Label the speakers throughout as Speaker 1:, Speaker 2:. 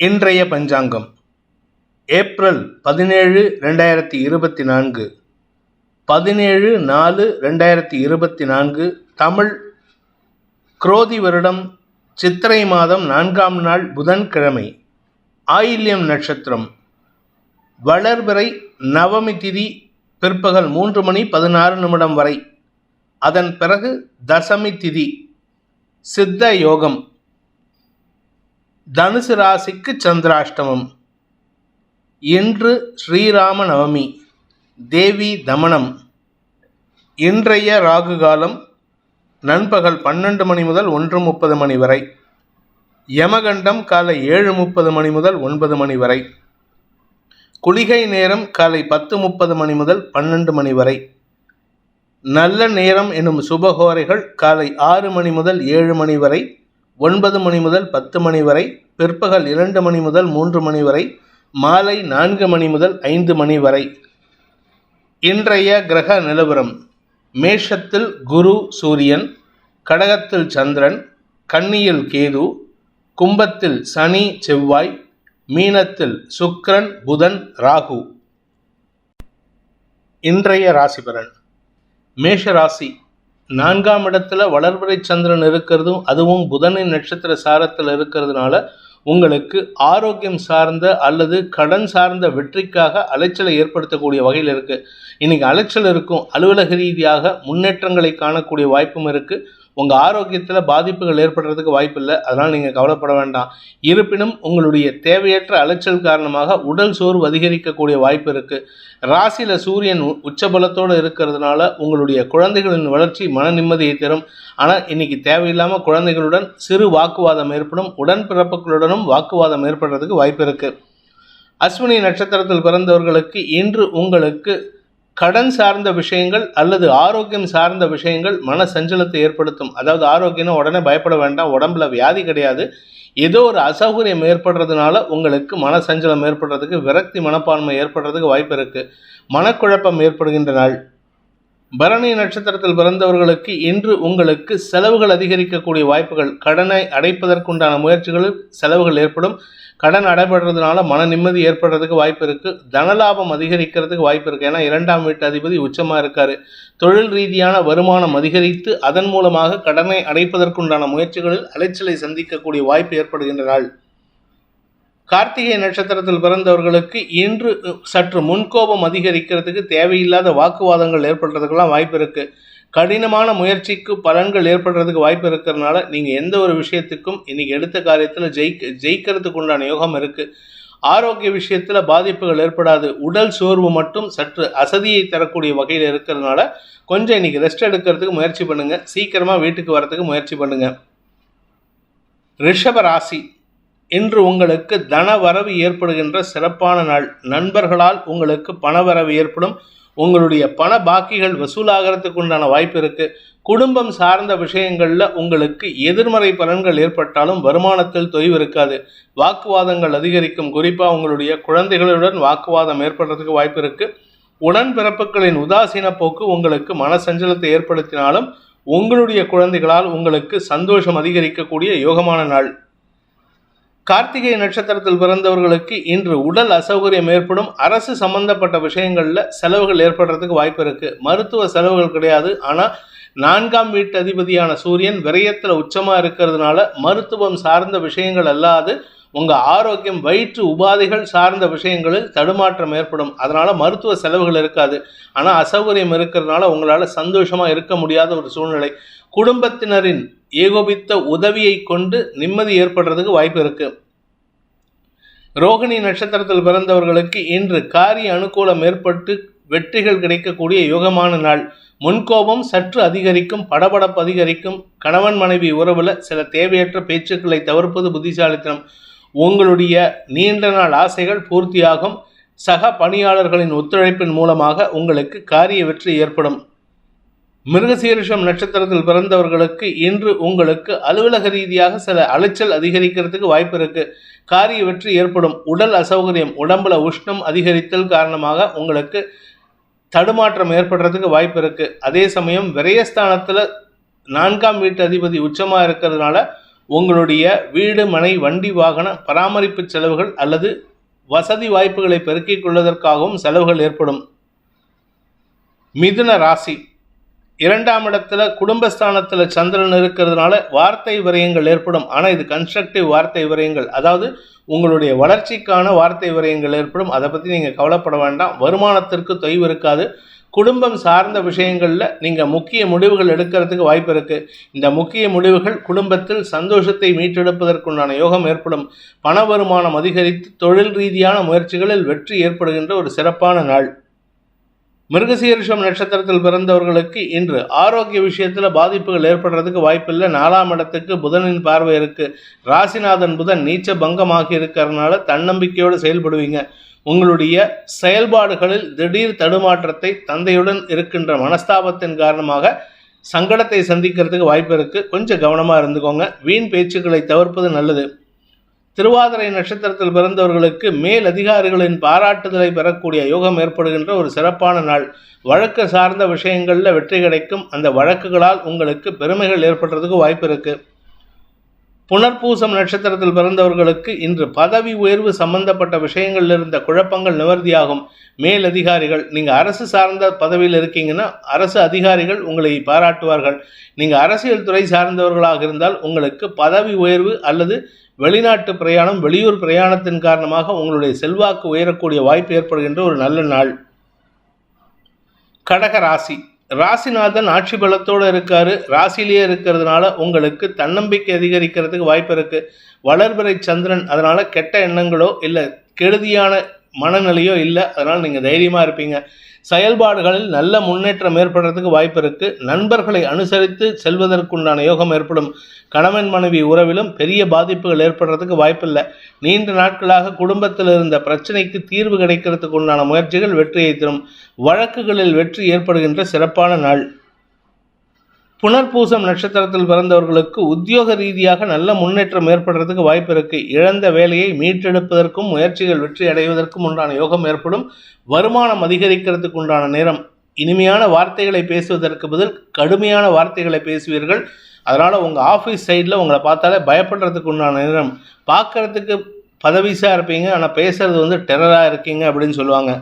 Speaker 1: இன்றைய பஞ்சாங்கம். ஏப்ரல் பதினேழு ரெண்டாயிரத்தி இருபத்தி நான்கு. பதினேழு நாலு ரெண்டாயிரத்தி இருபத்தி நான்கு தமிழ் குரோதி வருடம் சித்திரை மாதம் நான்காம் நாள் புதன்கிழமை ஆயில்யம் நட்சத்திரம். வளர்பிறை நவமி திதி பிற்பகல் மூன்று மணி பதினாறு நிமிடம் வரை. அதன் பிறகு தசமி திதி. சித்த யோகம். தனுசு ராசிக்கு சந்திராஷ்டமம். இன்று ஸ்ரீராம நவமி தேவி தமனம். இன்றைய ராகு காலம் நண்பகல் பன்னெண்டு மணி முதல் ஒன்று முப்பது மணி வரை. யமகண்டம் காலை ஏழு முப்பது மணி முதல் ஒன்பது மணி வரை. குளிகை நேரம் காலை பத்து முப்பது மணி முதல் பன்னெண்டு மணி வரை. நல்ல நேரம் எனும் சுபகோரைகள் காலை ஆறு மணி முதல் ஏழு மணி வரை. ஒன்பது மணி முதல் பத்து மணி வரை பிற்பகல் இரண்டு மணி முதல் மூன்று மணி வரை மாலை நான்கு மணி முதல் ஐந்து மணி வரை. இன்றைய கிரக நிலவரம் மேஷத்தில் குரு சூரியன் கடகத்தில் சந்திரன் கன்னியில் கேது கும்பத்தில் சனி செவ்வாய் மீனத்தில் சுக்ரன் புதன் ராகு. இன்றைய ராசிபலன் மேஷ ராசி. நான்காம் இடத்துல வளர்பிறை சந்திரன் இருக்கிறதும் அதுவும் புதனின் நட்சத்திர சாரத்தில் இருக்கிறதுனால உங்களுக்கு ஆரோக்கியம் சார்ந்த அல்லது கடன் சார்ந்த வெற்றிக்காக அலைச்சலை ஏற்படுத்தக்கூடிய வகையில் இருக்குது இன்றைக்கி அலைச்சல் இருக்கும் அலுவலக ரீதியாக முன்னேற்றங்களை காணக்கூடிய வாய்ப்பும் இருக்குது உங்கள் ஆரோக்கியத்தில் பாதிப்புகள் ஏற்படுறதுக்கு வாய்ப்பு இல்லை அதனால் நீங்கள் கவலைப்பட வேண்டாம். இருப்பினும் உங்களுடைய தேவையற்ற அலைச்சல் காரணமாக உடல் சோர்வு அதிகரிக்கக்கூடிய வாய்ப்பு இருக்குது ராசியில் சூரியன் உ- உச்சபலத்தோடு இருக்கிறதுனால உங்களுடைய குழந்தைகளின் வளர்ச்சி மன நிம்மதியை தரும். ஆனால் இன்னைக்கு தேவையில்லாமல் குழந்தைகளுடன் சிறு வாக்குவாதம் ஏற்படும். உடன்பிறப்புகளுடனும் வாக்குவாதம் ஏற்படுறதுக்கு வாய்ப்பு இருக்குது அஸ்வினி நட்சத்திரத்தில் பிறந்தவர்களுக்கு இன்று உங்களுக்கு கடன் சார்ந்த விஷயங்கள் அல்லது ஆரோக்கியம் சார்ந்த விஷயங்கள் மன சஞ்சலத்தை ஏற்படுத்தும். அதாவது ஆரோக்கியம்னா உடனே பயப்பட வேண்டாம் உடம்புல வியாதி கிடையாது. ஏதோ ஒரு அசௌகரியம் ஏற்படுறதுனால உங்களுக்கு மன சஞ்சலம் ஏற்படுறதுக்கு விரக்தி மனப்பான்மை ஏற்படுறதுக்கு வாய்ப்பு இருக்குது மனக்குழப்பம் ஏற்படுகின்ற நாள். பரணி நட்சத்திரத்தில் பிறந்தவர்களுக்கு இன்று உங்களுக்கு செலவுகள் அதிகரிக்கக்கூடிய வாய்ப்புகள். கடனை அடைப்பதற்குண்டான முயற்சிகளில் செலவுகள் ஏற்படும். கடன் அடைபடுறதுனால மன நிம்மதி ஏற்படுறதுக்கு வாய்ப்பு இருக்கு. தனலாபம் அதிகரிக்கிறதுக்கு வாய்ப்பு இருக்கு. ஏன்னா இரண்டாம் வீட்டு அதிபதி உச்சமா இருக்காரு. தொழில் ரீதியான வருமானம் அதிகரித்து அதன் மூலமாக கடனை அடைப்பதற்குண்டான முயற்சிகளில் அலைச்சலை சந்திக்கக்கூடிய வாய்ப்பு ஏற்படுகின்ற நாள் கார்த்திகை நட்சத்திரத்தில் பிறந்தவர்களுக்கு இன்று சற்று முன்கோபம் அதிகரிக்கிறதுக்கு தேவையில்லாத வாக்குவாதங்கள் ஏற்படுறதுக்கெல்லாம் வாய்ப்பு இருக்குது கடினமான முயற்சிக்கு பலன்கள் ஏற்படுறதுக்கு வாய்ப்பு இருக்கிறதுனால நீங்கள் எந்த ஒரு விஷயத்துக்கும் இன்றைக்கி எடுத்த காரியத்தில் ஜெயிக்க ஜெயிக்கிறதுக்கு உண்டான யோகம் இருக்குது ஆரோக்கிய விஷயத்தில் பாதிப்புகள் ஏற்படாது. உடல் சோர்வு மட்டும் சற்று அசதியை தரக்கூடிய வகையில் இருக்கிறதுனால கொஞ்சம் இன்னைக்கு ரெஸ்ட் எடுக்கிறதுக்கு முயற்சி பண்ணுங்கள் சீக்கிரமாக வீட்டுக்கு வரத்துக்கு முயற்சி பண்ணுங்கள் ரிஷப ராசி இன்று உங்களுக்கு தன வரவு ஏற்படுகின்ற சிறப்பான நாள். நண்பர்களால் உங்களுக்கு பணவரவு ஏற்படும். உங்களுடைய பண பாக்கிகள் வசூலாகிறதுக்கு உண்டான வாய்ப்பு இருக்குது குடும்பம் சார்ந்த விஷயங்களில் உங்களுக்கு எதிர்மறை பலன்கள் ஏற்பட்டாலும் வருமானத்தில் தொய்வு இருக்காது. வாக்குவாதங்கள் அதிகரிக்கும். குறிப்பாக உங்களுடைய குழந்தைகளுடன் வாக்குவாதம் ஏற்படுறதுக்கு வாய்ப்பு இருக்குது உடன்பிறப்புகளின் உதாசீன போக்கு உங்களுக்கு மனசஞ்சலத்தை ஏற்படுத்தினாலும் உங்களுடைய குழந்தைகளால் உங்களுக்கு சந்தோஷம் அதிகரிக்கக்கூடிய யோகமான நாள். கார்த்திகை நட்சத்திரத்தில் பிறந்தவர்களுக்கு இன்று உடல் அசௌகரியம் ஏற்படும். அரசு சம்பந்தப்பட்ட விஷயங்களில் செலவுகள் ஏற்படுறதுக்கு வாய்ப்பு இருக்கு. மருத்துவ செலவுகள் கிடையாது. ஆனால் நான்காம் வீட்டு அதிபதியான சூரியன் விரயத்தில் உச்சமாக இருக்கிறதுனால மருத்துவம் சார்ந்த விஷயங்கள் அல்லாது உங்கள் ஆரோக்கியம் வயிற்று உபாதைகள் சார்ந்த விஷயங்களில் தடுமாற்றம் ஏற்படும். அதனால் மருத்துவ செலவுகள் இருக்காது. ஆனால் அசௌகரியம் இருக்கிறதுனால உங்களால் சந்தோஷமாக இருக்க முடியாத ஒரு சூழ்நிலை. குடும்பத்தினரின் ஏகோபித்த உதவியை கொண்டு நிம்மதி ஏற்படுறதுக்கு வாய்ப்பு இருக்கு. ரோகிணி நட்சத்திரத்தில் பிறந்தவர்களுக்கு இன்று காரிய அனுகூலம் ஏற்பட்டு வெற்றிகள் கிடைக்கக்கூடிய யோகமான நாள். முன்கோபம் சற்று அதிகரிக்கும் படபடப்பு அதிகரிக்கும். கணவன் மனைவி உறவில் சில தேவையற்ற பேச்சுக்களை தவிர்ப்பது புத்திசாலித்தனம். உங்களுடைய நீண்ட நாள் ஆசைகள் பூர்த்தியாகும். சக பணியாளர்களின் ஒத்துழைப்பின் மூலமாக உங்களுக்கு காரிய வெற்றி ஏற்படும். மிருகசீரிஷம் நட்சத்திரத்தில் பிறந்தவர்களுக்கு இன்று உங்களுக்கு அலுவலக ரீதியாக சில அலைச்சல் அதிகரிக்கிறதுக்கு வாய்ப்பு இருக்கு. காரிய வெற்றி ஏற்படும். உடல் அசௌகரியம் உடம்புல உஷ்ணம் அதிகரித்தல் காரணமாக உங்களுக்கு தடுமாற்றம் ஏற்படுறதுக்கு வாய்ப்பு இருக்கு. அதே சமயம் விரயஸ்தானத்தில் நான்காம் வீட்டு அதிபதி உச்சமாக இருக்கிறதுனால உங்களுடைய வீடு மனை வண்டி வாகன பராமரிப்பு செலவுகள் அல்லது வசதி வாய்ப்புகளை பெருக்கிக் கொள்வதற்காகவும் செலவுகள் ஏற்படும். மிதுன ராசி. இரண்டாம் இடத்துல குடும்பஸ்தானத்துல சந்திரன் இருக்கிறதுனால வார்த்தை விரயங்கள் ஏற்படும். ஆனால் இது கன்ஸ்ட்ரக்டிவ் வார்த்தை விரயங்கள். அதாவது உங்களுடைய வளர்ச்சிக்கான வார்த்தை விரயங்கள் ஏற்படும். அதை பற்றி நீங்கள் கவலைப்பட வேண்டாம். வருமானத்திற்கு தொய்வு இருக்காது. குடும்பம் சார்ந்த விஷயங்களில் நீங்கள் முக்கிய முடிவுகள் எடுக்கிறதுக்கு வாய்ப்பு இருக்குது இந்த முக்கிய முடிவுகள் குடும்பத்தில் சந்தோஷத்தை மீட்டெடுப்பதற்குண்டான யோகம் ஏற்படும். பண வருமானம் அதிகரித்து தொழில் ரீதியான முயற்சிகளில் வெற்றி ஏற்படுகின்ற ஒரு சிறப்பான நாள். மிருகசீரிஷம் நட்சத்திரத்தில் பிறந்தவர்களுக்கு இன்று ஆரோக்கிய விஷயத்தில் பாதிப்புகள் ஏற்படுறதுக்கு வாய்ப்பில்லை. நாலாம் இடத்துக்கு புதனின் பார்வை இருக்கு. ராசிநாதன் புதன் நீச்ச பங்கமாகி இருக்கிறதுனால தன்னம்பிக்கையோடு செயல்படுவீங்க. உங்களுடைய செயல்பாடுகளில் திடீர் தடுமாற்றத்தை தந்தையுடன் இருக்கின்ற மனஸ்தாபத்தின் காரணமாக சங்கடத்தை சந்திக்கிறதுக்கு வாய்ப்பு இருக்குது கொஞ்சம் கவனமாக இருந்துக்கோங்க. வீண் பேச்சுக்களை தவிர்ப்பது நல்லது. திருவாதிரை நட்சத்திரத்தில் பிறந்தவர்களுக்கு மேல் அதிகாரிகளின் பாராட்டுதலை பெறக்கூடிய யோகம் ஏற்படுகின்ற ஒரு சிறப்பான நாள். வழக்கு சார்ந்த விஷயங்களில் வெற்றி கிடைக்கும். அந்த வழக்குகளால் உங்களுக்கு பெருமைகள் ஏற்படுறதுக்கு வாய்ப்பு இருக்கு. புனர்பூசம் நட்சத்திரத்தில் பிறந்தவர்களுக்கு இன்று பதவி உயர்வு சம்பந்தப்பட்ட விஷயங்களில் இருந்த குழப்பங்கள் நிவர்த்தியாகும். மேல் அதிகாரிகள் நீங்கள் அரசு சார்ந்த பதவியில் இருக்கீங்கன்னா அரசு அதிகாரிகள் உங்களை பாராட்டுவார்கள். நீங்கள் அரசியல் துறை சார்ந்தவர்களாக இருந்தால் உங்களுக்கு பதவி உயர்வு அல்லது வெளிநாட்டு பிரயாணம் வெளியூர் பிரயாணத்தின் காரணமாக உங்களுடைய செல்வாக்கு உயரக்கூடிய வாய்ப்பு ஏற்படுகின்ற ஒரு நல்ல நாள். கடக ராசி. ராசிநாதன் ஆட்சி பலத்தோடு இருக்காரு. ராசிலேயே இருக்கிறதுனால உங்களுக்கு தன்னம்பிக்கை அதிகரிக்கிறதுக்கு வாய்ப்பு இருக்குது வளர்பிறை சந்திரன் அதனால் கெட்ட எண்ணங்களோ இல்லை கெடுதியான மனநிலையோ இல்லை. அதனால் நீங்கள் தைரியமாக இருப்பீங்க. செயல்பாடுகளில் நல்ல முன்னேற்றம் ஏற்படுறதுக்கு வாய்ப்பு இருக்குது நண்பர்களை அனுசரித்து செல்வதற்குண்டான யோகம் ஏற்படும். கணவன் மனைவி உறவிலும் பெரிய பாதிப்புகள் ஏற்படுறதுக்கு வாய்ப்பில்லை நீண்ட நாட்களாக குடும்பத்தில் இருந்த பிரச்சனைக்கு தீர்வு கிடைக்கிறதுக்கு உண்டான முயற்சிகள் வெற்றியை தரும். வழக்குகளில் வெற்றி ஏற்படுகின்ற சிறப்பான நாள். புனர்பூசம் நட்சத்திரத்தில் பிறந்தவர்களுக்கு உத்தியோக ரீதியாக நல்ல முன்னேற்றம் ஏற்படுறதுக்கு வாய்ப்பு இருக்கு. இழந்த வேலையை மீட்டெடுப்பதற்கும் முயற்சிகள் வெற்றி அடைவதற்கும் உண்டான யோகம் ஏற்படும். வருமானம் அதிகரிக்கிறதுக்கு உண்டான நேரம். இனிமையான வார்த்தைகளை பேசுவதற்கு பதில் கடுமையான வார்த்தைகளை பேசுவீர்கள். அதனால் உங்கள் ஆஃபீஸ் சைடில் உங்களை பார்த்தாலே பயப்படுறதுக்கு உண்டான நேரம். பார்க்கறதுக்கு பதவிசாக இருப்பீங்க. ஆனால் பேசுறது வந்து டெரராக இருக்கீங்க அப்படின்னு சொல்லுவாங்க.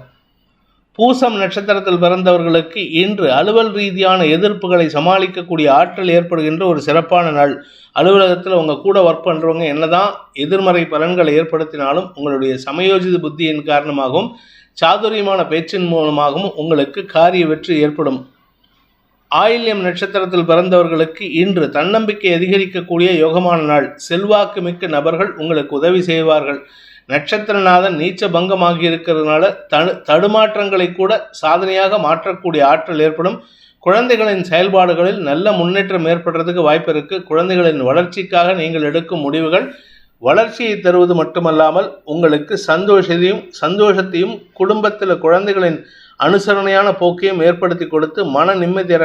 Speaker 1: பூசம் நட்சத்திரத்தில் பிறந்தவர்களுக்கு இன்று அலுவல் ரீதியான எதிர்ப்புகளை சமாளிக்கக்கூடிய ஆற்றல் ஏற்படுகின்ற ஒரு சிறப்பான நாள். அலுவலகத்தில் உங்கள் கூட ஒர்க் பண்ணுறவங்க என்னதான் எதிர்மறை பலன்களை ஏற்படுத்தினாலும் உங்களுடைய சமயோஜித புத்தியின் காரணமாகவும் சாதுரியமான பேச்சின் மூலமாகவும் உங்களுக்கு காரிய வெற்றி ஏற்படும். ஆயில்யம் நட்சத்திரத்தில் பிறந்தவர்களுக்கு இன்று தன்னம்பிக்கை அதிகரிக்கக்கூடிய யோகமான நாள். செல்வாக்கு மிக்க நபர்கள் உங்களுக்கு உதவி செய்வார்கள். நட்சத்திரநாதன் நீச்ச பங்கமாகி இருக்கிறதுனால தடு தடுமாற்றங்களை கூட சாதனையாக மாற்றக்கூடிய ஆற்றல் ஏற்படும். குழந்தைகளின் செயல்பாடுகளில் நல்ல முன்னேற்றம் ஏற்படுறதுக்கு வாய்ப்பு இருக்கு. குழந்தைகளின் வளர்ச்சிக்காக நீங்கள் எடுக்கும் முடிவுகள் வளர்ச்சியை தருவது மட்டுமல்லாமல் உங்களுக்கு சந்தோஷத்தையும் சந்தோஷத்தையும் குடும்பத்தில் குழந்தைகளின் அனுசரணையான போக்கையும் ஏற்படுத்தி கொடுத்து மன நிம்மதி தர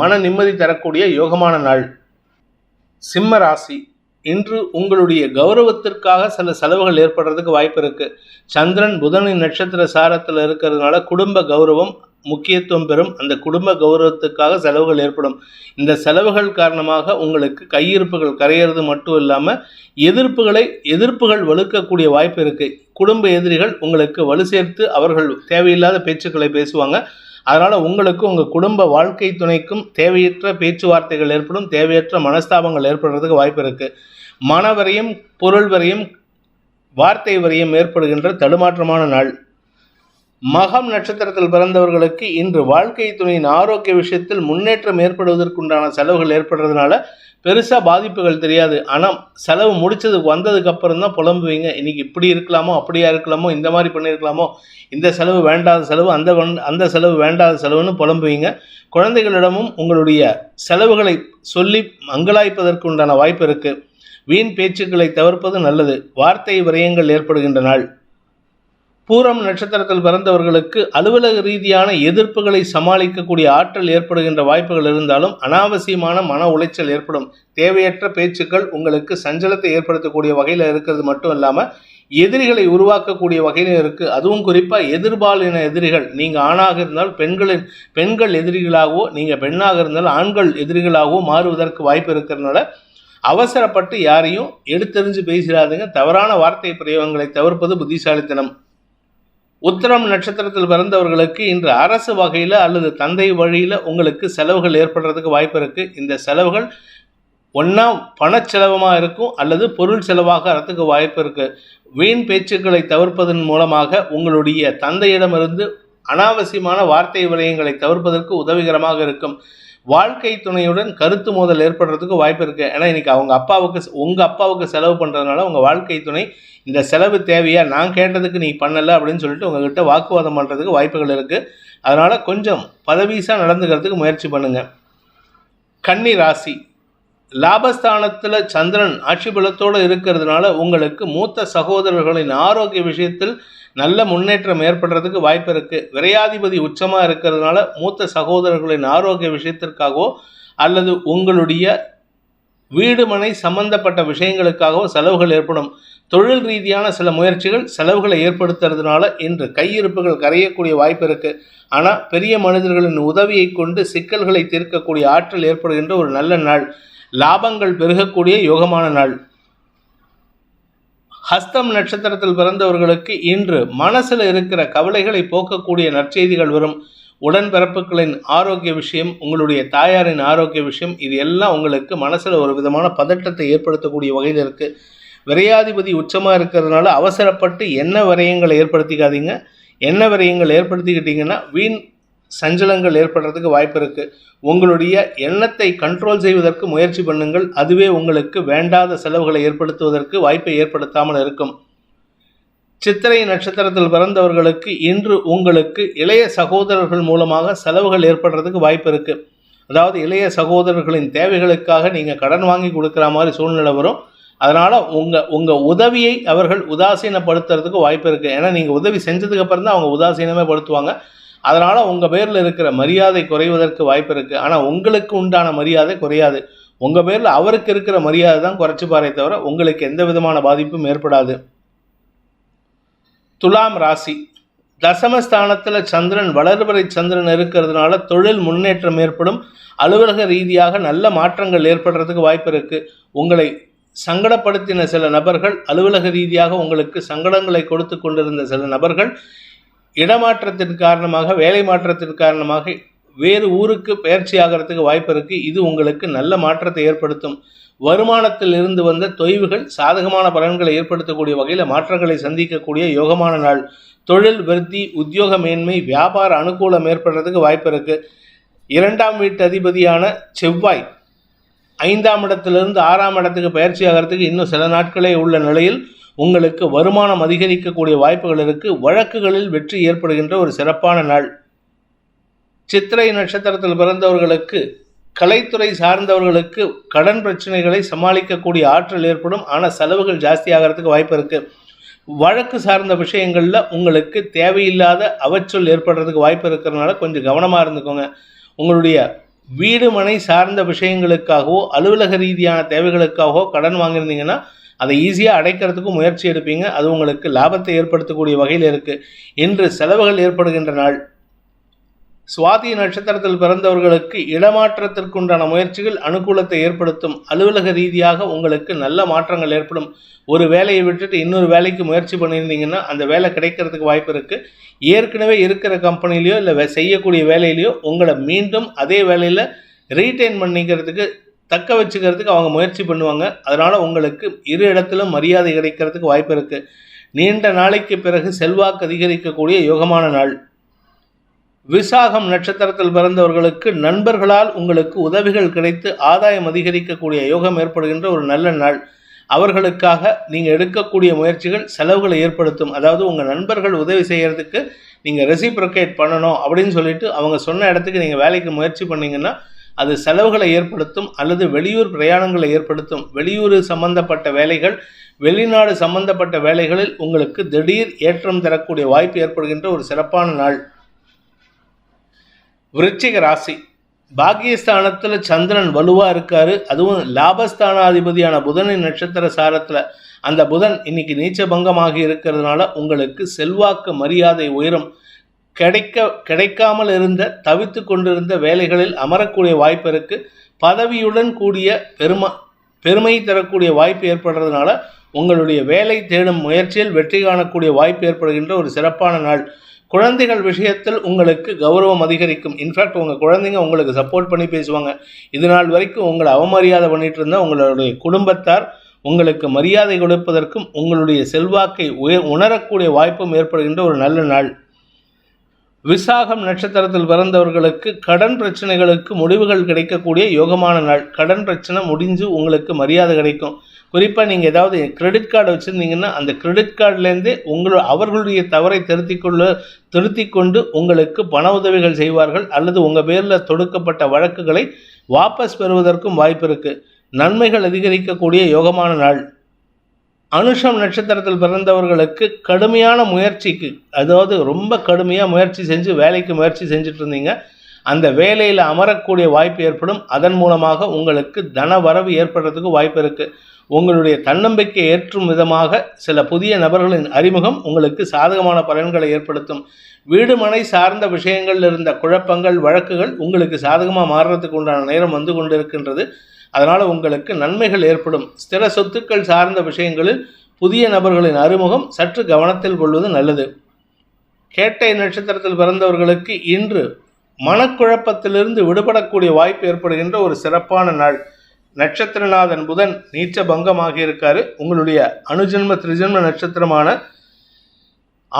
Speaker 1: மன நிம்மதி தரக்கூடிய யோகமான நாள். சிம்ம ராசி. இன்று உங்களுடைய கௌரவத்திற்காக சில செலவுகள் ஏற்படுறதுக்கு வாய்ப்பு இருக்கு. சந்திரன் புதனின் நட்சத்திர சாரத்தில் இருக்கிறதுனால குடும்ப கௌரவம் முக்கியத்துவம் பெறும். அந்த குடும்ப கௌரவத்துக்காக செலவுகள் ஏற்படும். இந்த செலவுகள் காரணமாக உங்களுக்கு கையிருப்புகள் கரையிறது மட்டும் இல்லாமல் எதிர்ப்புகளை எதிர்ப்புகள் வலுக்கக்கூடிய வாய்ப்பு இருக்குது குடும்ப எதிரிகள் உங்களுக்கு வலு சேர்த்து அவர்கள் தேவையில்லாத பேச்சுக்களை பேசுவாங்க. அதனால் உங்களுக்கும் உங்கள் குடும்ப வாழ்க்கை துணைக்கும் தேவையற்ற பேச்சுவார்த்தைகள் ஏற்படும் தேவையற்ற மனஸ்தாபங்கள் ஏற்படுறதுக்கு வாய்ப்பு இருக்குது மன வரையும் பொருள் வரையும் வார்த்தை வரையும் ஏற்படுகின்ற தடுமாற்றமான நாள். மகம் நட்சத்திரத்தில் பிறந்தவர்களுக்கு இன்று வாழ்க்கை துணையின் ஆரோக்கிய விஷயத்தில் முன்னேற்றம் ஏற்படுவதற்குண்டான செலவுகள் ஏற்படுறதுனால பெருசாக பாதிப்புகள் தெரியாது. ஆனால் செலவு முடிச்சது வந்ததுக்கு அப்புறம் தான் புலம்புவீங்க. இன்னைக்கு இப்படி இருக்கலாமோ அப்படியா இருக்கலாமோ இந்த மாதிரி பண்ணியிருக்கலாமோ இந்த செலவு வேண்டாத செலவு அந்த அந்த செலவு வேண்டாத செலவுன்னு புலம்புவீங்க. குழந்தைகளிடமும் உங்களுடைய செலவுகளை சொல்லி மங்களாய்ப்பதற்கு உண்டான வாய்ப்பு இருக்குது வீண் பேச்சுக்களை தவிர்ப்பது நல்லது. வார்த்தை விரயங்கள் ஏற்படுகின்ற நாள். பூரம் நட்சத்திரத்தில் பிறந்தவர்களுக்கு அலுவலக ரீதியான எதிர்ப்புகளை சமாளிக்கக்கூடிய ஆற்றல் ஏற்படுகின்ற வாய்ப்புகள் இருந்தாலும் அனாவசியமான மன உளைச்சல் ஏற்படும். தேவையற்ற பேச்சுக்கள் உங்களுக்கு சஞ்சலத்தை ஏற்படுத்தக்கூடிய வகையில் இருக்கிறது மட்டும் இல்லாமல் எதிரிகளை உருவாக்கக்கூடிய வகையில் இருக்குது அதுவும் குறிப்பாக எதிர்பாலின எதிரிகள். நீங்கள் ஆணாக இருந்தால் பெண்களின் பெண்கள் எதிரிகளாகவோ நீங்கள் பெண்ணாக இருந்தால் ஆண்கள் எதிரிகளாகவோ மாறுவதற்கு வாய்ப்பு இருக்கிறதுனால அவசரப்பட்டு யாரையும் எடுத்தெறிஞ்சு பேசிடாதுங்க. தவறான வார்த்தை பிரயோகங்களை தவிர்ப்பது புத்திசாலித்தனம். உத்திரம் நட்சத்திரத்தில் பிறந்தவர்களுக்கு இன்று அரசு வகையில் அல்லது தந்தை வழியில் உங்களுக்கு செலவுகள் ஏற்படுறதுக்கு வாய்ப்பு இருக்குது இந்த செலவுகள் ஒன்றா பணச்செலவமாக இருக்கும் அல்லது பொருள் செலவாக வரத்துக்கு வாய்ப்பு இருக்குது வீண் பேச்சுக்களை தவிர்ப்பதன் மூலமாக உங்களுடைய தந்தையிடமிருந்து அனாவசியமான வார்த்தை விரயங்களை தவிர்ப்பதற்கு உதவிகரமாக இருக்கும். வாழ்க்கை துணையுடன் கருத்து மோதல் ஏற்படுறதுக்கு வாய்ப்பு இருக்குது ஏன்னா இன்றைக்கி அவங்க அப்பாவுக்கு உங்கள் அப்பாவுக்கு செலவு பண்ணுறதுனால உங்கள் வாழ்க்கை துணை இந்த செலவு தேவையா? நான் கேட்டதுக்கு நீ பண்ணலை அப்படின்னு சொல்லிட்டு உங்ககிட்ட வாக்குவாதம் பண்ணுறதுக்கு வாய்ப்புகள் இருக்குது அதனால் கொஞ்சம் பதவீசாக நடந்துக்கிறதுக்கு முயற்சி பண்ணுங்கள் கன்னி ராசி. லாபஸ்தானத்தில் சந்திரன் ஆட்சி பலத்தோடு இருக்கிறதுனால உங்களுக்கு மூத்த சகோதரர்களின் ஆரோக்கிய விஷயத்தில் நல்ல முன்னேற்றம் ஏற்படுறதுக்கு வாய்ப்பு இருக்குது விரையாதிபதி உச்சமாக இருக்கிறதுனால மூத்த சகோதரர்களின் ஆரோக்கிய விஷயத்திற்காகவோ அல்லது உங்களுடைய வீடுமனை சம்பந்தப்பட்ட விஷயங்களுக்காகவோ செலவுகள் ஏற்படும். தொழில் ரீதியான சில முயற்சிகள் செலவுகளை ஏற்படுத்துறதுனால இன்று கையிருப்புகள் கரையக்கூடிய வாய்ப்பு இருக்குது ஆனால் பெரிய மனிதர்களின் உதவியை கொண்டு சிக்கல்களை தீர்க்கக்கூடிய ஆற்றல் ஏற்படுகின்ற ஒரு நல்ல நாள். லாபங்கள் பெருகக்கூடிய யோகமான நாள். ஹஸ்தம் நட்சத்திரத்தில் பிறந்தவர்களுக்கு இன்று மனசில் இருக்கிற கவலைகளை போக்கக்கூடிய நற்செய்திகள் வரும். உடன்பிறப்புகளின் ஆரோக்கிய விஷயம் உங்களுடைய தாயாரின் ஆரோக்கிய விஷயம் இது எல்லாம் உங்களுக்கு மனசில் ஒரு விதமான பதட்டத்தை ஏற்படுத்தக்கூடிய வகையில் இருக்குது விரையாதிபதி உச்சமாக இருக்கிறதுனால அவசரப்பட்டு என்ன விரயங்களை ஏற்படுத்திக்காதீங்க. என்ன விரயங்கள் ஏற்படுத்திக்கிட்டிங்கன்னா வீண் சஞ்சலங்கள் ஏற்படுறதுக்கு வாய்ப்பு இருக்குது உங்களுடைய எண்ணத்தை கண்ட்ரோல் செய்வதற்கு முயற்சி பண்ணுங்கள். அதுவே உங்களுக்கு வேண்டாத செலவுகளை ஏற்படுத்துவதற்கு வாய்ப்பை ஏற்படுத்தாமல் இருக்கும். சித்திரை நட்சத்திரத்தில் பிறந்தவர்களுக்கு இன்று உங்களுக்கு இளைய சகோதரர்கள் மூலமாக செலவுகள் ஏற்படுறதுக்கு வாய்ப்பு இருக்குது அதாவது இளைய சகோதரர்களின் தேவைகளுக்காக நீங்கள் கடன் வாங்கி கொடுக்குற மாதிரி சூழ்நிலை வரும். அதனால் உங்கள் உங்கள் உதவியை அவர்கள் உதாசீனப்படுத்துறதுக்கு வாய்ப்பு இருக்குது ஏன்னா நீங்கள் உதவி செஞ்சதுக்கு அப்புறம் தான் அவங்க உதாசீனமே படுத்துவாங்க. அதனால் உங்கள் பேரில் இருக்கிற மரியாதை குறைவதற்கு வாய்ப்பு இருக்குது ஆனால் உங்களுக்கு உண்டான மரியாதை குறையாது. உங்கள் பேரில் அவருக்கு இருக்கிற மரியாதை தான் குறைச்சிப்பாரே தவிர உங்களுக்கு எந்த விதமான பாதிப்பும் ஏற்படாது. துலாம் ராசி. தசமஸ்தானத்தில் சந்திரன் வளர்வரை சந்திரன் இருக்கிறதுனால தொழில் முன்னேற்றம் ஏற்படும். அலுவலக ரீதியாக நல்ல மாற்றங்கள் ஏற்படுறதுக்கு வாய்ப்பு இருக்குது உங்களை சங்கடப்படுத்தின சில நபர்கள் அலுவலக ரீதியாக உங்களுக்கு சங்கடங்களை கொடுத்து கொண்டிருந்த சில நபர்கள் இடமாற்றத்தின் காரணமாக வேலை மாற்றத்தின் காரணமாக வேறு ஊருக்கு பயிற்சி ஆகிறதுக்கு வாய்ப்பு இருக்குது இது உங்களுக்கு நல்ல மாற்றத்தை ஏற்படுத்தும். வருமானத்தில் இருந்து வந்த தொய்வுகள் சாதகமான பலன்களை ஏற்படுத்தக்கூடிய வகையில் மாற்றங்களை சந்திக்கக்கூடிய யோகமான நாள். தொழில் விருத்தி உத்தியோக மேன்மை வியாபார அனுகூலம் ஏற்படுறதுக்கு வாய்ப்பு இருக்குது இரண்டாம் வீட்டு அதிபதியான செவ்வாய் ஐந்தாம் இடத்திலிருந்து ஆறாம் இடத்துக்கு பயிற்சி ஆகிறதுக்கு இன்னும் சில நாட்களே உள்ள நிலையில் உங்களுக்கு வருமானம் அதிகரிக்கக்கூடிய வாய்ப்புகள் இருக்குது வழக்குகளில் வெற்றி ஏற்படுகின்ற ஒரு சிறப்பான நாள். சித்திரை நட்சத்திரத்தில் பிறந்தவர்களுக்கு கலைத்துறை சார்ந்தவர்களுக்கு கடன் பிரச்சனைகளை சமாளிக்கக்கூடிய ஆற்றல் ஏற்படும். ஆனால் செலவுகள் ஜாஸ்தி ஆகிறதுக்கு வாய்ப்பு இருக்குது வழக்கு சார்ந்த விஷயங்களில் உங்களுக்கு தேவையில்லாத அவச்சொல் ஏற்படுறதுக்கு வாய்ப்பு இருக்கிறதுனால கொஞ்சம் கவனமாக இருந்துக்கோங்க. உங்களுடைய வீடு மனை சார்ந்த விஷயங்களுக்காகவோ அலுவலக ரீதியான தேவைகளுக்காகவோ கடன் வாங்கியிருந்தீங்கன்னா அதை ஈஸியாக அடைக்கிறதுக்கும் முயற்சி எடுப்பீங்க. அது உங்களுக்கு லாபத்தை ஏற்படுத்தக்கூடிய வகையில் இருக்குது இன்று செலவுகள் ஏற்படுகின்ற நாள். சுவாதி நட்சத்திரத்தில் பிறந்தவர்களுக்கு இடமாற்றத்திற்குண்டான முயற்சிகள் அனுகூலத்தை ஏற்படுத்தும். அலுவலக ரீதியாக உங்களுக்கு நல்ல மாற்றங்கள் ஏற்படும். ஒரு வேலையை விட்டுட்டு இன்னொரு வேலைக்கு முயற்சி பண்ணியிருந்தீங்கன்னா அந்த வேலை கிடைக்கிறதுக்கு வாய்ப்பு இருக்குது ஏற்கனவே இருக்கிற கம்பெனிலையோ இல்லை செய்யக்கூடிய வேலையிலையோ உங்களை மீண்டும் அதே வேலையில் ரீட்டைன் பண்ணிக்கிறதுக்கு தக்க வச்சுக்கிறதுக்கு அவங்க முயற்சி பண்ணுவாங்க. அதனால் உங்களுக்கு இரு இடத்திலும் மரியாதை கிடைக்கிறதுக்கு வாய்ப்பு இருக்குது நீண்ட நாளைக்கு பிறகு செல்வாக்கு அதிகரிக்கக்கூடிய யோகமான நாள். விசாகம் நட்சத்திரத்தில் பிறந்தவர்களுக்கு நண்பர்களால் உங்களுக்கு உதவிகள் கிடைத்து ஆதாயம் அதிகரிக்கக்கூடிய யோகம் ஏற்படுகின்ற ஒரு நல்ல நாள். அவர்களுக்காக நீங்கள் எடுக்கக்கூடிய முயற்சிகள் செலவுகளை ஏற்படுத்தும். அதாவது உங்கள் நண்பர்கள் உதவி செய்கிறதுக்கு நீங்கள் ரெசிப்ரொகேட் பண்ணணும் அப்படின்னு சொல்லிட்டு அவங்க சொன்ன இடத்துக்கு நீங்கள் வேலைக்கு முயற்சி பண்ணீங்கன்னா அது செலவுகளை ஏற்படுத்தும் அல்லது வெளியூர் பிரயாணங்களை ஏற்படுத்தும். வெளியூர் சம்பந்தப்பட்ட வேலைகள் வெளிநாடு சம்பந்தப்பட்ட வேலைகளில் உங்களுக்கு திடீர் ஏற்றம் தரக்கூடிய வாய்ப்பு ஏற்படுகின்ற ஒரு சிறப்பான நாள். விருச்சிக ராசி. பாக்கியஸ்தானத்தில் சந்திரன் வலுவாக இருக்காரு. அதுவும் லாபஸ்தானாதிபதியான புதனின் நட்சத்திர சாரத்தில். அந்த புதன் இன்னைக்கு நீச்ச பங்கமாகி இருக்கிறதுனால உங்களுக்கு செல்வாக்கு மரியாதை உயரும் கிடைக்க கிடைக்காமல் இருந்த தவித்து கொண்டிருந்த வேலைகளில் அமரக்கூடிய வாய்ப்பு இருக்குது பதவியுடன் கூடிய பெருமா பெருமை தரக்கூடிய வாய்ப்பு ஏற்படுறதுனால உங்களுடைய வேலை தேடும் முயற்சியில் வெற்றி காணக்கூடிய வாய்ப்பு ஏற்படுகின்ற ஒரு சிறப்பான நாள். குழந்தைகள் விஷயத்தில் உங்களுக்கு கௌரவம் அதிகரிக்கும். இன்ஃபேக்ட் உங்கள் குழந்தைங்க உங்களுக்கு சப்போர்ட் பண்ணி பேசுவாங்க. இது நாள் வரைக்கும் உங்களை அவமரியாதை பண்ணிட்டு இருந்தால் உங்களுடைய குடும்பத்தார் உங்களுக்கு மரியாதை கொடுப்பதற்கும் உங்களுடைய செல்வாக்கை உயர் உணரக்கூடிய வாய்ப்பும் ஏற்படுகின்ற ஒரு நல்ல நாள். விசாகம் நட்சத்திரத்தில் பிறந்தவர்களுக்கு கடன் பிரச்சனைகளுக்கு முடிவுகள் கிடைக்கக்கூடிய யோகமான நாள். கடன் பிரச்சனை முடிஞ்சு உங்களுக்கு மரியாதை கிடைக்கும். குறிப்பாக நீங்கள் ஏதாவது கிரெடிட் கார்டு வச்சுருந்தீங்கன்னா அந்த கிரெடிட் கார்டுலேருந்தே உங்களோட அவர்களுடைய தவறை திருத்தி கொள்ள திருத்தி கொண்டு உங்களுக்கு பண உதவிகள் செய்வார்கள். அல்லது உங்கள் பேரில் தொடுக்கப்பட்ட வழக்குகளை வாபஸ் பெறுவதற்கும் வாய்ப்பு இருக்குது நன்மைகள் அதிகரிக்கக்கூடிய யோகமான நாள். அனுஷம் நட்சத்திரத்தில் பிறந்தவர்களுக்கு கடுமையான முயற்சிக்கு அதாவது ரொம்ப கடுமையாக முயற்சி செஞ்சு வேலைக்கு முயற்சி செஞ்சுட்டு இருந்தீங்க. அந்த வேலையில் அமரக்கூடிய வாய்ப்பு ஏற்படும். அதன் மூலமாக உங்களுக்கு தன வரவு ஏற்படுறதுக்கு வாய்ப்பு இருக்குது உங்களுடைய தன்னம்பிக்கை ஏற்றும் விதமாக சில புதிய நபர்களின் அறிமுகம் உங்களுக்கு சாதகமான பலன்களை ஏற்படுத்தும். வீடு மனை சார்ந்த விஷயங்கள் இருந்த குழப்பங்கள் வழக்குகள் உங்களுக்கு சாதகமாக மாறுறதுக்கு உண்டான நேரம் வந்து கொண்டிருக்கின்றது. அதனால் உங்களுக்கு நன்மைகள் ஏற்படும். ஸ்திர சொத்துக்கள் சார்ந்த விஷயங்களில் புதிய நபர்களின் அறிமுகம் சற்று கவனத்தில் கொள்வது நல்லது. கேட்டை நட்சத்திரத்தில் பிறந்தவர்களுக்கு இன்று மனக்குழப்பத்திலிருந்து விடுபடக்கூடிய வாய்ப்பு ஏற்படுகின்ற ஒரு சிறப்பான நாள். நட்சத்திரநாதன் புதன் நீச்ச பங்கமாகி இருக்காரு உங்களுடைய அணுஜன்ம திரிஜன்ம நட்சத்திரமான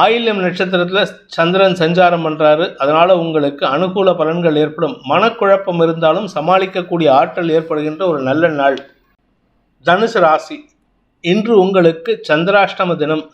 Speaker 1: ஆயில்யம் நட்சத்திரத்தில் சந்திரன் சஞ்சாரம் பண்ணுறாரு அதனால் உங்களுக்கு அனுகூல பலன்கள் ஏற்படும். மனக்குழப்பம் இருந்தாலும் சமாளிக்கக்கூடிய ஆற்றல் ஏற்படுகின்ற ஒரு நல்ல நாள். தனுசு ராசி. இன்று உங்களுக்கு சந்திராஷ்டம தினம்.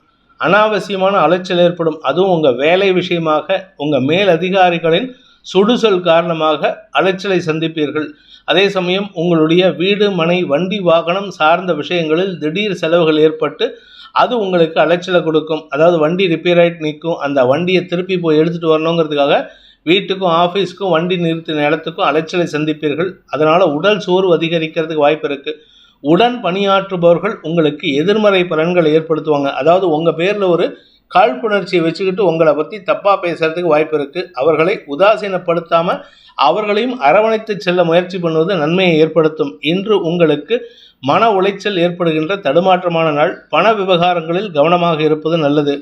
Speaker 1: அனாவசியமான அலைச்சல் ஏற்படும். அதுவும் உங்கள் வேலை விஷயமாக உங்கள் மேல் அதிகாரிகளின் சுடுசொல் காரணமாக அலைச்சலை சந்திப்பீர்கள். அதே சமயம் உங்களுடைய வீடு மனை வண்டி வாகனம் சார்ந்த விஷயங்களில் திடீர் செலவுகள் ஏற்பட்டு அது உங்களுக்கு அலைச்சலை கொடுக்கும். அதாவது வண்டி ரிப்பேர் ஆகிட்டு நிற்கும். அந்த வண்டியை திருப்பி போய் எடுத்துகிட்டு வரணுங்கிறதுக்காக வீட்டுக்கும் ஆஃபீஸ்க்கும் வண்டி நிறுத்தின இடத்துக்கும் அலைச்சலை சந்திப்பீர்கள். அதனால் உடல் சோர்வு அதிகரிக்கிறதுக்கு வாய்ப்பு இருக்குது உடன் பணியாற்றுபவர்கள் உங்களுக்கு எதிர்மறை பலன்களை ஏற்படுத்துவாங்க. அதாவது உங்கள் பேரில் ஒரு காழ்ப்புணர்ச்சியை வச்சுக்கிட்டு உங்களை பற்றி தப்பாக பேசுகிறதுக்கு வாய்ப்பு இருக்குது அவர்களை உதாசீனப்படுத்தாமல் அவர்களையும் அரவணைத்து செல்ல முயற்சி பண்ணுவது நன்மையை ஏற்படுத்தும் இன்று உங்களுக்கு மன உளைச்சல் ஏற்படுகின்ற தடுமாற்றமான நாள். பண விவகாரங்களில் கவனமாக இருப்பது நல்லது.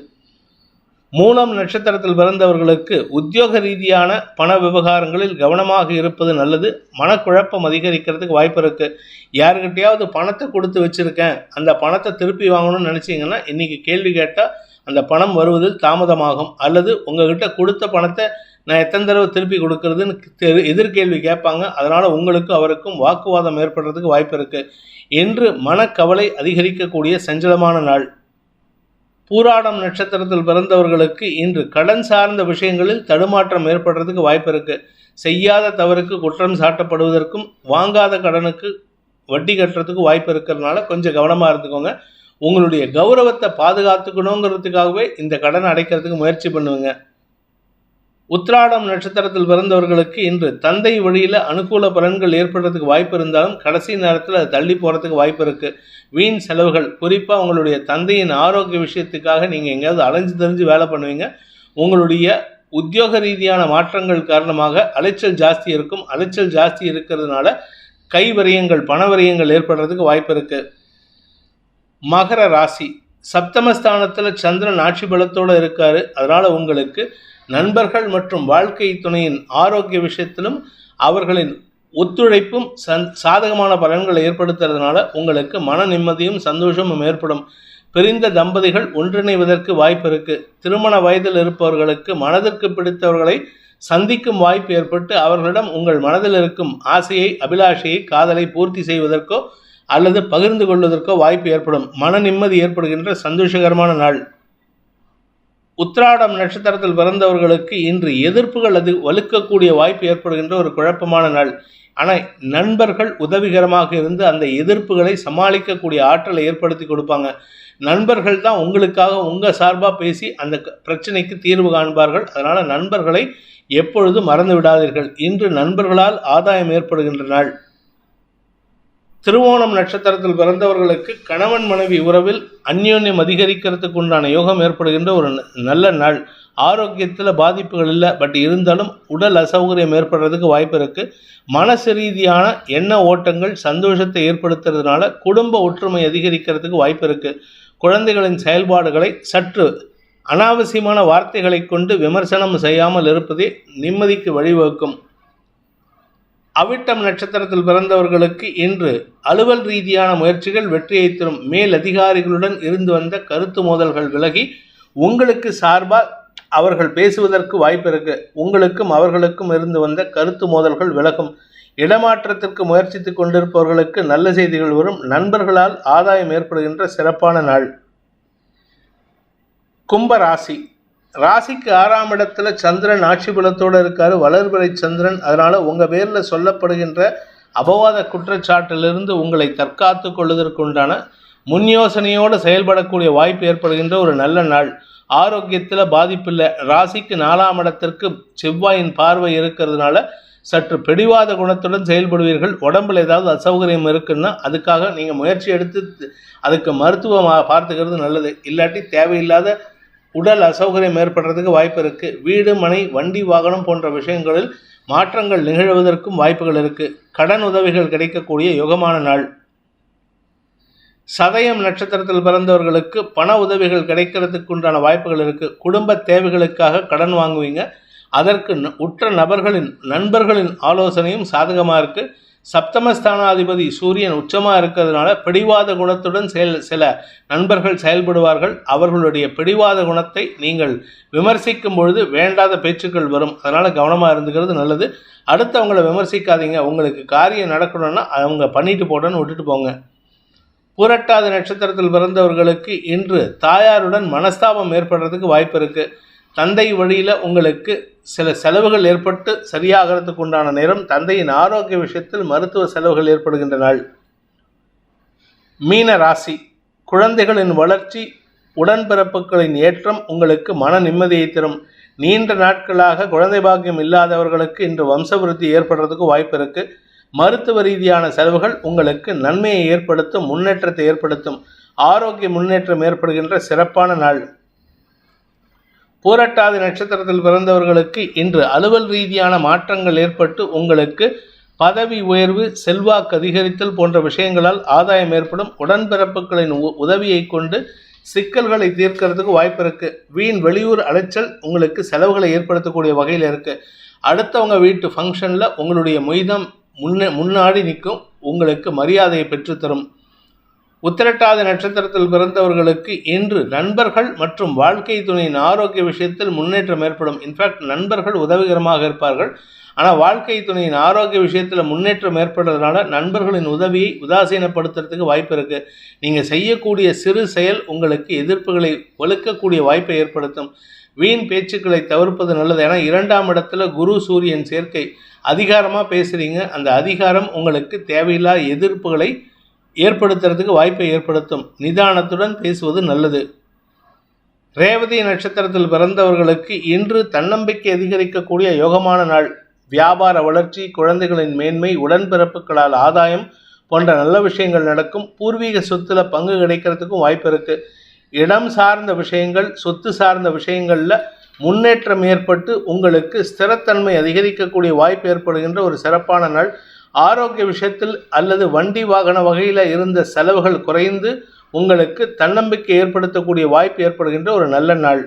Speaker 1: மூலம் நட்சத்திரத்தில் பிறந்தவர்களுக்கு உத்தியோக ரீதியான பண விவகாரங்களில் கவனமாக இருப்பது நல்லது. மனக்குழப்பம் அதிகரிக்கிறதுக்கு வாய்ப்பு இருக்குது யாருக்கிட்டையாவது பணத்தை கொடுத்து வச்சுருக்கேன். அந்த பணத்தை திருப்பி வாங்கணும்னு நினச்சிங்கன்னா இன்றைக்கி கேள்வி கேட்டால் அந்த பணம் வருவதில் தாமதமாகும் அல்லது உங்ககிட்ட கொடுத்த பணத்தை நான் எத்தனை தடவை திருப்பி கொடுக்கறதுன்னு தெரு எதிர்கேள்வி கேட்பாங்க. அதனால் உங்களுக்கும் அவருக்கும் வாக்குவாதம் ஏற்படுறதுக்கு வாய்ப்பு இருக்குது என்று மனக்கவலை அதிகரிக்கக்கூடிய சஞ்சலமான நாள். பூராடம் நட்சத்திரத்தில் பிறந்தவர்களுக்கு இன்று கடன் சார்ந்த விஷயங்களில் தடுமாற்றம் ஏற்படுறதுக்கு வாய்ப்பு இருக்குது செய்யாத தவறுக்கு குற்றம் சாட்டப்படுவதற்கும் வாங்காத கடனுக்கு வட்டி கட்டுறதுக்கு வாய்ப்பு இருக்கிறதுனால கொஞ்சம் கவனமாக இருந்துக்கோங்க. உங்களுடைய கௌரவத்தை பாதுகாத்துக்கணுங்கிறதுக்காகவே இந்த கடனை அடைக்கிறதுக்கு முயற்சி பண்ணுவீங்க. உத்ராடம் நட்சத்திரத்தில் பிறந்தவர்களுக்கு இன்று தந்தை வழியில் அனுகூல பலன்கள் ஏற்படுறதுக்கு வாய்ப்பு இருந்தாலும் கடைசி நேரத்தில் அது தள்ளி போகிறதுக்கு வாய்ப்பு இருக்குது வீண் செலவுகள் குறிப்பாக உங்களுடைய தந்தையின் ஆரோக்கிய விஷயத்துக்காக நீங்கள் எங்கேயாவது அலைஞ்சு தெரிஞ்சு வேலை பண்ணுவீங்க. உங்களுடைய உத்தியோக ரீதியான மாற்றங்கள் காரணமாக அலைச்சல் ஜாஸ்தி இருக்கும். அலைச்சல் ஜாஸ்தி இருக்கிறதுனால கை பணவரியங்கள் பண வரியங்கள் ஏற்படுறதுக்கு வாய்ப்பு இருக்குது மகர ராசி. சப்தமஸ்தானத்தில் சந்திரன் ஆட்சி பலத்தோடு இருக்கார். அதனால் உங்களுக்கு நண்பர்கள் மற்றும் வாழ்க்கை துணையின் ஆரோக்கிய விஷயத்திலும் அவர்களின் ஒத்துழைப்பும் சந் சாதகமான பலன்களை ஏற்படுத்துறதுனால உங்களுக்கு மன நிம்மதியும் சந்தோஷமும் ஏற்படும். பிரிந்த தம்பதிகள் ஒன்றிணைவதற்கு வாய்ப்பு இருக்கு. திருமண வயதில் இருப்பவர்களுக்கு மனதிற்கு பிடித்தவர்களை சந்திக்கும் வாய்ப்பு ஏற்பட்டு அவர்களிடம் உங்கள் மனதில் இருக்கும் ஆசையை அபிலாஷையை காதலை பூர்த்தி செய்வதற்கோ அல்லது பகிர்ந்து கொள்வதற்கோ வாய்ப்பு ஏற்படும். மன நிம்மதி ஏற்படுகின்ற சந்தோஷகரமான நாள். உத்ராடம் நட்சத்திரத்தில் பிறந்தவர்களுக்கு இன்று எதிர்ப்புகள் அது வலுக்கக்கூடிய வாய்ப்பு ஏற்படுகின்ற ஒரு குழப்பமான நாள். ஆனால் நண்பர்கள் உதவிகரமாக இருந்து அந்த எதிர்ப்புகளை சமாளிக்கக்கூடிய ஆற்றலை ஏற்படுத்தி கொடுப்பாங்க. நண்பர்கள் தான் உங்களுக்காக உங்கள் சார்பாக பேசி அந்த பிரச்சனைக்கு தீர்வு காண்பார்கள். அதனால் நண்பர்களை எப்பொழுதும் மறந்து விடாதீர்கள். இன்று நண்பர்களால் ஆதாயம் ஏற்படுகின்ற நாள். திருவோணம் நட்சத்திரத்தில் பிறந்தவர்களுக்கு கணவன் மனைவி உறவில் அந்யோன்யம் அதிகரிக்கிறதுக்கு உண்டான யோகம் ஏற்படுகின்ற ஒரு நல்ல நாள். ஆரோக்கியத்தில் பாதிப்புகள் இல்லை பட் இருந்தாலும் உடல் அசௌகரியம் ஏற்படுறதுக்கு வாய்ப்பு இருக்குது மனசு ரீதியான எண்ண ஓட்டங்கள் சந்தோஷத்தை ஏற்படுத்துறதுனால குடும்ப ஒற்றுமை அதிகரிக்கிறதுக்கு வாய்ப்பு இருக்குது குழந்தைகளின் செயல்பாடுகளை சற்று அனாவசியமான வார்த்தைகளை கொண்டு விமர்சனம் செய்யாமல் இருப்பதே நிம்மதிக்கு வழிவகுக்கும். அவிட்டம் நட்சத்திரத்தில் பிறந்தவர்களுக்கு இன்று அலுவல் ரீதியான முயற்சிகள் வெற்றியை தரும் மேல் அதிகாரிகளுடன் இருந்து வந்த கருத்து மோதல்கள் விலகி உங்களுக்கு சார்பாக அவர்கள் பேசுவதற்கு வாய்ப்பு இருக்கு உங்களுக்கும் அவர்களுக்கும் இருந்து வந்த கருத்து மோதல்கள் விலகும். இடமாற்றத்திற்கு முயற்சித்துக் கொண்டிருப்பவர்களுக்கு நல்ல செய்திகள் வரும். நண்பர்களால் ஆதாயம் ஏற்படுகின்ற சிறப்பான நாள். கும்பராசி ராசிக்கு ஆறாம் இடத்துல சந்திரன் ஆட்சி பலத்தோடு இருக்காரு வளர்பிறை சந்திரன். அதனால உங்கள் பேரில் சொல்லப்படுகின்ற அபவாத குற்றச்சாட்டிலிருந்து உங்களை தற்காத்து கொள்வதற்குண்டான முன் யோசனையோடு செயல்படக்கூடிய வாய்ப்பு ஏற்படுகின்ற ஒரு நல்ல நாள். ஆரோக்கியத்தில் பாதிப்பில்லை ராசிக்கு நாலாம் இடத்திற்கு செவ்வாயின் பார்வை இருக்கிறதுனால சற்று பிடிவாத குணத்துடன் செயல்படுவீர்கள். உடம்புல ஏதாவது அசௌகரியம் இருக்குன்னா அதுக்காக நீங்கள் முயற்சி எடுத்து அதுக்கு மருத்துவம் பார்த்துக்கிறது நல்லது. இல்லாட்டி தேவையில்லாத உடல் அசௌகரியம் ஏற்படுறதுக்கு வாய்ப்பு இருக்குது வீடு மனை வண்டி வாகனம் போன்ற விஷயங்களில் மாற்றங்கள் நிகழ்வதற்கும் வாய்ப்புகள் இருக்குது கடன் உதவிகள் கிடைக்கக்கூடிய யுகமான நாள். சதயம் நட்சத்திரத்தில் பிறந்தவர்களுக்கு பண உதவிகள் கிடைக்கிறதுக்கு உண்டான வாய்ப்புகள் இருக்குது குடும்ப தேவைகளுக்காக கடன் வாங்குவீங்க. அதற்கு ந- உற்ற நபர்களின் நண்பர்களின் ஆலோசனையும் சாதகமாக இருக்குது சப்தமஸ்தானாதிபதி சூரியன் உச்சமாக இருக்கிறதுனால பிடிவாத குணத்துடன் செயல் சில நண்பர்கள் செயல்படுவார்கள். அவர்களுடைய பிடிவாத குணத்தை நீங்கள் விமர்சிக்கும் பொழுது வேண்டாத பேச்சுக்கள் வரும். அதனால் கவனமாக இருந்துக்கிறது நல்லது. அடுத்தவங்களை விமர்சிக்காதீங்க. உங்களுக்கு காரியம் நடக்கணும்னா அவங்க பண்ணிட்டு போட்டோன்னு விட்டுட்டு போங்க. புரட்டாத நட்சத்திரத்தில் பிறந்தவர்களுக்கு இன்று தாயாருடன் மனஸ்தாபம் ஏற்படுறதுக்கு வாய்ப்பு இருக்குது தந்தை வழியில் உங்களுக்கு சில செலவுகள் ஏற்பட்டு சரியாகிறதுக்கு உண்டான நேரம் தந்தையின் ஆரோக்கிய விஷயத்தில் மருத்துவ செலவுகள் ஏற்படுகின்ற நாள். மீன ராசி. குழந்தைகளின் வளர்ச்சி உடன்பிறப்புகளின் ஏற்றம் உங்களுக்கு மன நிம்மதியை தரும். நீண்ட நாட்களாக குழந்தை பாக்கியம் இல்லாதவர்களுக்கு இன்று வம்சவிருத்தி ஏற்படுறதுக்கு வாய்ப்பு இருக்கு. மருத்துவ ரீதியான செலவுகள் உங்களுக்கு நன்மையை ஏற்படுத்தும் முன்னேற்றத்தை ஏற்படுத்தும். ஆரோக்கிய முன்னேற்றம் ஏற்படுகின்ற சிறப்பான நாள். பூரட்டாதி நட்சத்திரத்தில் பிறந்தவர்களுக்கு இன்று அலுவல் ரீதியான மாற்றங்கள் ஏற்பட்டு உங்களுக்கு பதவி உயர்வு செல்வாக்கு அதிகரித்தல் போன்ற விஷயங்களால் ஆதாயம் ஏற்படும். உடன்பிறப்புகளின் உ- உதவியை கொண்டு சிக்கல்களை தீர்க்கறதுக்கு வாய்ப்பு இருக்கு. வீண் வெளியூர் அலைச்சல் உங்களுக்கு செலவுகளை ஏற்படுத்தக்கூடிய வகையில் இருக்கு. அடுத்தவங்க வீட்டு ஃபங்க்ஷனில் உங்களுடைய முயதம் முன்னே முன்னாடி நிற்கும். உங்களுக்கு மரியாதையை பெற்றுத்தரும். உத்திரட்டாத நட்சத்திரத்தில் பிறந்தவர்களுக்கு இன்று நண்பர்கள் மற்றும் வாழ்க்கை துணையின் ஆரோக்கிய விஷயத்தில் முன்னேற்றம் ஏற்படும். இன்ஃபேக்ட் நண்பர்கள் உதவிகரமாக இருப்பார்கள். ஆனால் வாழ்க்கை துணையின் ஆரோக்கிய விஷயத்தில் முன்னேற்றம் ஏற்படுறதுனால நண்பர்களின் உதவியை உதாசீனப்படுத்துறதுக்கு வாய்ப்பு இருக்குது நீங்கள் செய்யக்கூடிய சிறு செயல் உங்களுக்கு எதிர்ப்புகளை ஒழுக்கக்கூடிய வாய்ப்பை ஏற்படுத்தும். வீண் பேச்சுக்களை தவிர்ப்பது நல்லது. ஏன்னா இரண்டாம் இடத்துல குரு சூரியன் சேர்க்கை. அதிகாரமாக பேசுகிறீங்க அந்த அதிகாரம் உங்களுக்கு தேவையில்லா எதிர்ப்புகளை ஏற்படுத்துறதுக்கு வாய்ப்பை ஏற்படுத்தும். நிதானத்துடன் பேசுவது நல்லது. ரேவதி நட்சத்திரத்தில் பிறந்தவர்களுக்கு இன்று தன்னம்பிக்கை அதிகரிக்கக்கூடிய யோகமான நாள். வியாபார வளர்ச்சி குழந்தைகளின் மேன்மை உடன்பிறப்புகளால் ஆதாயம் போன்ற நல்ல விஷயங்கள் நடக்கும். பூர்வீக சொத்துல பங்கு கிடைக்கிறதுக்கும் வாய்ப்பு இருக்கு. இடம் சார்ந்த விஷயங்கள் சொத்து சார்ந்த விஷயங்களில் முன்னேற்றம் ஏற்பட்டு உங்களுக்கு ஸ்திரத்தன்மை அதிகரிக்கக்கூடிய வாய்ப்பு ஏற்படுகின்ற ஒரு சிறப்பான நாள். ஆரோக்கிய விஷயத்தில் அல்லது வண்டி வாகன வகையில் இருந்த செலவுகள் குறைந்து உங்களுக்கு தன்னம்பிக்கை ஏற்படுத்தக்கூடிய வாய்ப்பு ஏற்படுகின்ற ஒரு நல்ல நாள்.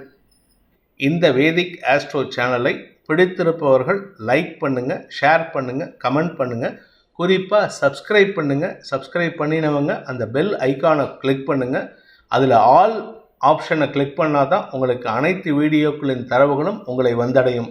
Speaker 1: இந்த வேதிக் ஆஸ்ட்ரோ சேனலை பிடித்திருப்பவர்கள் லைக் பண்ணுங்கள் ஷேர் பண்ணுங்கள் கமெண்ட் பண்ணுங்கள் குறிப்பாக சப்ஸ்கிரைப் பண்ணுங்கள் சப்ஸ்கிரைப் பண்ணினவங்க அந்த பெல் ஐகானை கிளிக் பண்ணுங்கள் அதில் ஆல் ஆப்ஷனை கிளிக் பண்ணால் தான் உங்களுக்கு அனைத்து வீடியோக்களின் தரவுகளும் உங்களை வந்தடையும்.